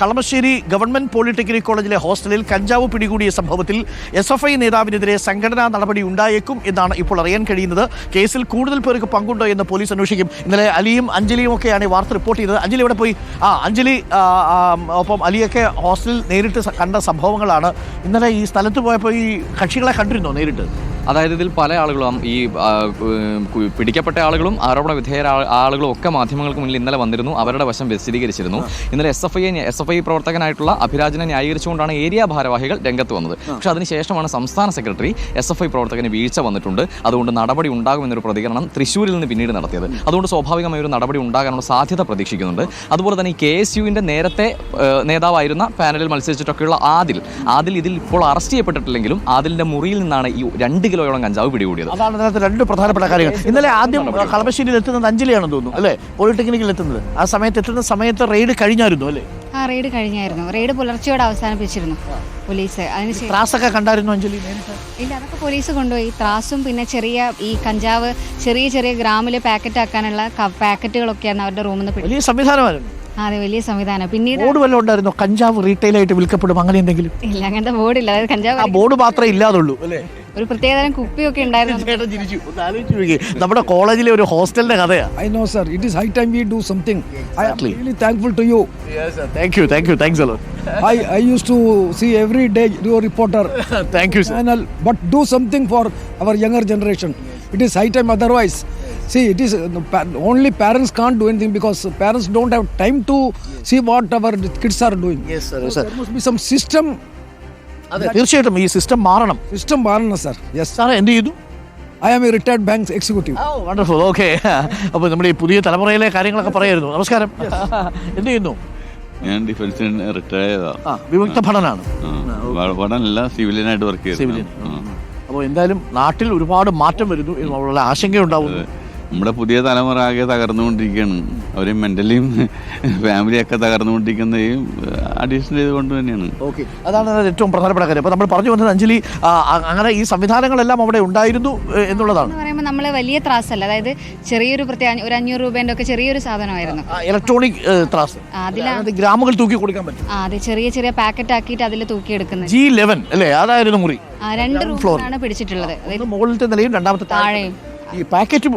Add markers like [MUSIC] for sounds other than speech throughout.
Kalamassery government polytechnic കോളേജിലെ ഹോസ്റ്റലിൽ കഞ്ചാവ് പിടികൂടിയ സംഭവത്തിൽ എസ് എഫ് ഐ നേതാവിനെതിരെ സംഘടനാ നടപടി ഉണ്ടായേക്കും എന്നാണ് ഇപ്പോൾ അറിയാൻ കഴിയുന്നത്. കേസിൽ കൂടുതൽ പേർക്ക് പങ്കുണ്ടോ എന്ന് പോലീസ് അന്വേഷിക്കും. ഇന്നലെ അലിയും അഞ്ജലിയും ഒക്കെയാണ് ഈ വാർത്ത റിപ്പോർട്ട് ചെയ്തത് അഞ്ജലി ഇവിടെ പോയി? ആ അഞ്ജലി ഒപ്പം അലിയൊക്കെ ഹോസ്റ്റലിൽ നേരിട്ട് കണ്ട സംഭവങ്ങളാണ്. ഇന്നലെ ഈ സ്ഥലത്ത് പോയപ്പോൾ ഈ കക്ഷികളെ കണ്ടിരുന്നോ നേരിട്ട്? അതായത് ഇതിൽ പല ആളുകളും ഈ പിടിക്കപ്പെട്ട ആളുകളും ആരോപണ വിധേയരായ ആളുകളും ഒക്കെ മാധ്യമങ്ങൾക്ക് മുന്നിൽ ഇന്നലെ വന്നിരുന്നു. അവരുടെ വശം വിശദീകരിച്ചിരുന്നു. ഇന്നലെ S F I S F I പ്രവർത്തകനായിട്ടുള്ള അഭിരാജനെ ന്യായീകരിച്ചുകൊണ്ടാണ് ഏരിയ ഭാരവാഹികൾ രംഗത്ത് വന്നത്. പക്ഷേ അതിനുശേഷമാണ് സംസ്ഥാന സെക്രട്ടറി എസ് എഫ് ഐ പ്രവർത്തകന് വീഴ്ച വന്നിട്ടുണ്ട്. അതുകൊണ്ട് നടപടി ഉണ്ടാകുമെന്നൊരു പ്രതികരണം തൃശ്ശൂരിൽ നിന്ന് പിന്നീട് നടത്തിയത്. അതുകൊണ്ട് സ്വാഭാവികമായി ഒരു നടപടി ഉണ്ടാകാനുള്ള സാധ്യത പ്രതീക്ഷിക്കുന്നുണ്ട്. അതുപോലെ തന്നെ ഈ കെ എസ് യുവിന്റെ നേരത്തെ നേതാവായിരുന്ന പാനലിൽ മത്സരിച്ചിട്ടൊക്കെയുള്ള ആദിൽ. ആദിൽ ഇതിൽ ഇപ്പോൾ അറസ്റ്റ് ചെയ്യപ്പെട്ടിട്ടില്ലെങ്കിലും ആദിലിന്റെ മുറിയിൽ നിന്നാണ് ഈ രണ്ട് കിലോയോളം കഞ്ചാവ് പിടികൂടിയത്. അതാണ് അതിനകത്ത് രണ്ട് പ്രധാനപ്പെട്ട കാര്യങ്ങൾ. ഇന്നലെ ആദ്യം കളമശ്ശേരിയിൽ എത്തുന്നത് അഞ്ജലിയാണെന്ന് തോന്നുന്നു അല്ലേ? പോളിടെക്നിക്കിൽ എത്തുന്നത്. ആ സമയത്ത് എത്തുന്ന സമയത്ത് റെയ്ഡ് കഴിഞ്ഞായിരുന്നു അല്ലേ? ആ റെയ്ഡ് കഴിഞ്ഞായിരുന്നു. റെയ്ഡ് പുലർച്ചയോടെ അവസാനിപ്പിച്ചിരുന്നു പോലീസ്. അതിന് ത്രാസൊക്കെ കണ്ടായിരുന്നു അഞ്ജലി? ഇല്ല അതൊക്കെ പോലീസ് കൊണ്ടുപോയി. ത്രാസും പിന്നെ ചെറിയ ഈ കഞ്ചാവ് ചെറിയ ചെറിയ ഗ്രാമിൽ പാക്കറ്റ് ആക്കാനുള്ള പാക്കറ്റുകളൊക്കെയാണ് അവരുടെ റൂമിൽ നിന്ന് വലിയ സംവിധാനമായിരുന്നു. ആ, അതെ വലിയ സംവിധാനം. പിന്നീട് ബോർഡ് വല്ലതും ഉണ്ടായിരുന്നോ? കഞ്ചാവ് റീറ്റെയിൽ ആയിട്ട് വിൽക്കപ്പെടും അങ്ങനെ എന്തെങ്കിലും? ഇല്ല അങ്ങനത്തെ ബോർഡില്ല. അതായത് കഞ്ചാവ് ആ ബോർഡ് മാത്രമേ ഇല്ലാതുള്ളൂ അല്ലേ? ഒരു പ്രത്യേകതരം കുപ്പിയൊക്കെ ഉണ്ടായിരുന്നു ചേട്ടൻ ചിരിച്ചു ഒന്ന് ആലോചിച്ച് നോക്കിയേ. നമ്മുടെ കോളേജിലെ ഒരു ഹോസ്റ്റലിന്റെ കഥയാ I know, sir. It is high time we do something. I am Exactly. really thankful to you. Thank you thank you thanks അല്ലോ I, I used to see every day your reporter thank you sir channel, but do something for our younger generation. It is high time otherwise. See, it is uh, the pa- only parents can't do anything because parents don't have time to see what our kids are doing. Yes, sir, yes, sir. there must be some system. അതെ. തീർച്ചയായിട്ടും ഈ system മാറണം. System മാറണം, sir yes sir എന്ത് ചെയ്തു? I am a retired bank executive wonderful okay അപ്പോൾ നമ്മുടെ ഈ പുതിയ തലമുറയിലെ കാര്യങ്ങളൊക്കെ പറയായിരുന്നു. നമസ്കാരം. [LAUGHS] എന്ത് ചെയ്യുന്നു? ഞാൻ ഡിഫൻസിൽ വിമുക്ത ഭടനാണ് സിവിലിയനായിട്ട് വർക്ക് ചെയ്യുന്നു സിവിലിയൻ അപ്പോൾ എന്തായാലും നാട്ടിൽ ഒരുപാട് മാറ്റം വരുന്നു. എന്നുള്ള ആശങ്കയുണ്ടാവുന്നു. നമ്മുടെ പുതിയ തലമുറ ആകെ തകർന്നുകൊണ്ടിരിക്കുകയാണ്. അവർ മെന്റലിയും ഫാമിലിയൊക്കെ തകർന്നുകൊണ്ടിരിക്കുന്നതും അഡീഷണൽ ചെയ്തുകൊണ്ട് തന്നെയാണ്. ഓക്കെ. അതാണ് ഏറ്റവും പ്രധാനപ്പെട്ട കാര്യം. അപ്പോൾ നമ്മൾ പറഞ്ഞു വന്നത് അഞ്ജലി അങ്ങനെ ഈ സംവിധാനങ്ങളെല്ലാം അവിടെ ഉണ്ടായിരുന്നു എന്നുള്ളതാണ്. എന്ന് പറയുമ്പോൾ നമ്മളെ വലിയ ത്രാസല്ല. അതായത് ചെറിയൊരു പ്രത്യേക ഒരു അഞ്ഞൂറ് രൂപേന്റെ ഒക്കെ ചെറിയൊരു സാധനമായിരുന്നു. ഇലക്ട്രോണിക് ത്രാസ്. അതിലാണ് ഗ്രാമുകൾ തൂക്കി കൊടുക്കാൻ പറ്റും. ആ അതെ ചെറിയ ചെറിയ പാക്കറ്റ് ആക്കിയിട്ട് അതിൽ തൂക്കിയെടുക്കുന്നത് ജി ലെവൻ അല്ലേ? അതായിരുന്നു മുറി. ആ, രണ്ട് ആണ് പിടിച്ചിട്ടുള്ളത്. മുകളിലത്തെ നിലയും രണ്ടാമത്തെ താഴെയും. ഈ പാക്കറ്റ്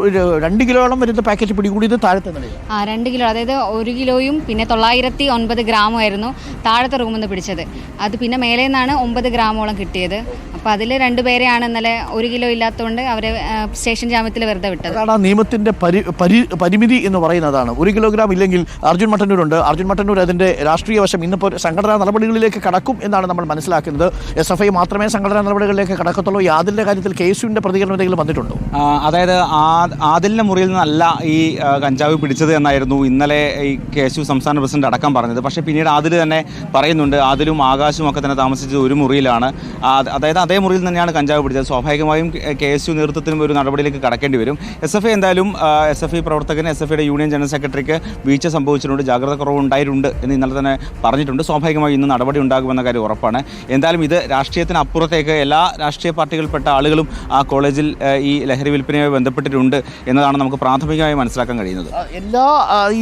രണ്ട് കിലോളം വരുന്ന പാക്കറ്റ് പിടികൂടിയത് താഴത്തെ നിലയിൽ. ആ രണ്ട് കിലോ അതായത് ഒരു കിലോയും പിന്നെ തൊള്ളായിരത്തി ഒൻപത് ഗ്രാമുമായിരുന്നു താഴത്തെ റൂമിൽ നിന്ന് പിടിച്ചത്. അത് പിന്നെ മേലെ നിന്നാണ് ഒമ്പത് ഗ്രാമോളം കിട്ടിയത്. അപ്പോൾ അതിൽ രണ്ടുപേരെയാണ് ഇന്നലെ ഒരു കിലോ ഇല്ലാത്തതുകൊണ്ട് അവരെ സ്റ്റേഷൻ ജാമ്യത്തിൽ വെറുതെ വിട്ടത്. അതാണ് ആ നിയമത്തിന്റെ പരി പരി പരിമിതി എന്ന് പറയുന്നതാണ്. ഒരു കിലോഗ്രാം ഇല്ലെങ്കിൽ അർജുൻ മട്ടന്നൂരുണ്ട്. അർജുൻ മട്ടന്നൂർ അതിന്റെ രാഷ്ട്രീയ വശം ഇന്നിപ്പോൾ സംഘടനാ നടപടികളിലേക്ക് കടക്കും എന്നാണ് നമ്മൾ മനസ്സിലാക്കുന്നത്. എസ് എഫ് ഐ മാത്രമേ സംഘടനാ നടപടികളിലേക്ക് കടക്കത്തുള്ളൂ. യാതിന്റെ കാര്യത്തിൽ കേസുവിന്റെ പ്രതികരണം എന്തെങ്കിലും വന്നിട്ടുണ്ടോ? അതായത് ആ- ആദിലിന്റെ മുറിയിൽ നിന്നല്ല ഈ കഞ്ചാവ് പിടിച്ചത് എന്നായിരുന്നു ഇന്നലെ ഈ കേശു സംസ്ഥാന പ്രസിഡന്റ് അടക്കം പറഞ്ഞത്. പക്ഷേ പിന്നീട് ആദിൽ തന്നെ പറയുന്നുണ്ട്. ആദിലും ആകാശും ഒക്കെ തന്നെ താമസിച്ചത് ഒരു മുറിയിലാണ്. അതായത് അതേ മുറിയിൽ തന്നെയാണ് കഞ്ചാവ് പിടിച്ചത്. സ്വാഭാവികമായും കെ എസ് യു നേതൃത്വത്തിനും ഒരു നടപടിയിലേക്ക് കടക്കേണ്ടി വരും. എസ് എഫ് ഐ എന്തായാലും എസ് എഫ് ഐ പ്രവർത്തകന് എസ് എഫ് ഐയുടെ യൂണിയൻ ജനറൽ സെക്രട്ടറിക്ക് വീഴ്ച സംഭവിച്ചിട്ടുണ്ട്. ജാഗ്രത കുറവ് ഉണ്ടായിട്ടുണ്ട് എന്ന് ഇന്നലെ തന്നെ പറഞ്ഞിട്ടുണ്ട്. സ്വാഭാവികമായും ഇന്ന് നടപടി ഉണ്ടാകുമെന്ന കാര്യം ഉറപ്പാണ്. എന്തായാലും ഇത് രാഷ്ട്രീയത്തിന് അപ്പുറത്തേക്ക് എല്ലാ രാഷ്ട്രീയ പാർട്ടികൾപ്പെട്ട ആളുകളും ആ കോളേജിൽ ഈ ലഹരി വിൽപ്പനയുമായി ബന്ധപ്പെട്ടിട്ടുണ്ട് എന്നതാണ് നമുക്ക് പ്രാഥമികമായി മനസ്സിലാക്കാൻ കഴിയുന്നത്. എല്ലാ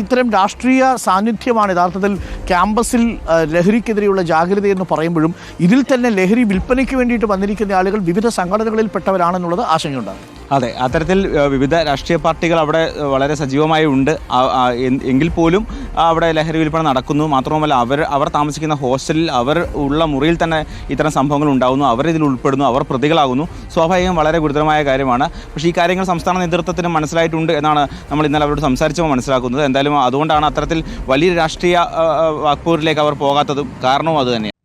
ഇത്തരം രാഷ്ട്രീയ സാന്നിധ്യമാണ് യഥാർത്ഥത്തിൽ ക്യാമ്പസിൽ ലഹരിക്കെതിരെയുള്ള ജാഗ്രത എന്ന് പറയുമ്പോഴും ഇതിൽ തന്നെ ലഹരി വിൽപ്പനയ്ക്ക് വേണ്ടിയിട്ട് വന്നിരിക്കുന്ന ആളുകൾ വിവിധ സംഘടനകളിൽപ്പെട്ടവരാണെന്നുള്ളത് ആശങ്കയുണ്ടാകും. അതെ അത്തരത്തിൽ വിവിധ രാഷ്ട്രീയ പാർട്ടികൾ അവിടെ വളരെ സജീവമായി ഉണ്ട്. എങ്കിൽ പോലും അവിടെ ലഹരി വിൽപ്പന നടക്കുന്നു. മാത്രവുമല്ല അവർ അവർ താമസിക്കുന്ന ഹോസ്റ്റലിൽ അവർ ഉള്ള മുറിയിൽ തന്നെ ഇത്തരം സംഭവങ്ങൾ ഉണ്ടാകുന്നു അവർ ഇതിൽ ഉൾപ്പെടുന്നു. അവർ പ്രതികളാകുന്നു. സ്വാഭാവികം വളരെ ഗുരുതരമായ കാര്യമാണ്. പക്ഷേ ഈ കാര്യങ്ങൾ സംസ്ഥാന നേതൃത്വത്തിന് മനസ്സിലായിട്ടുണ്ട് എന്നാണ് നമ്മൾ ഇന്നലെ അവരോട് സംസാരിച്ചപ്പോൾ മനസ്സിലാക്കുന്നത്. എന്തായാലും അതുകൊണ്ടാണ് അത്തരത്തിൽ വലിയ രാഷ്ട്രീയ ആ, അവർ പോകാത്തതും കാരണവും അത് തന്നെയാണ്.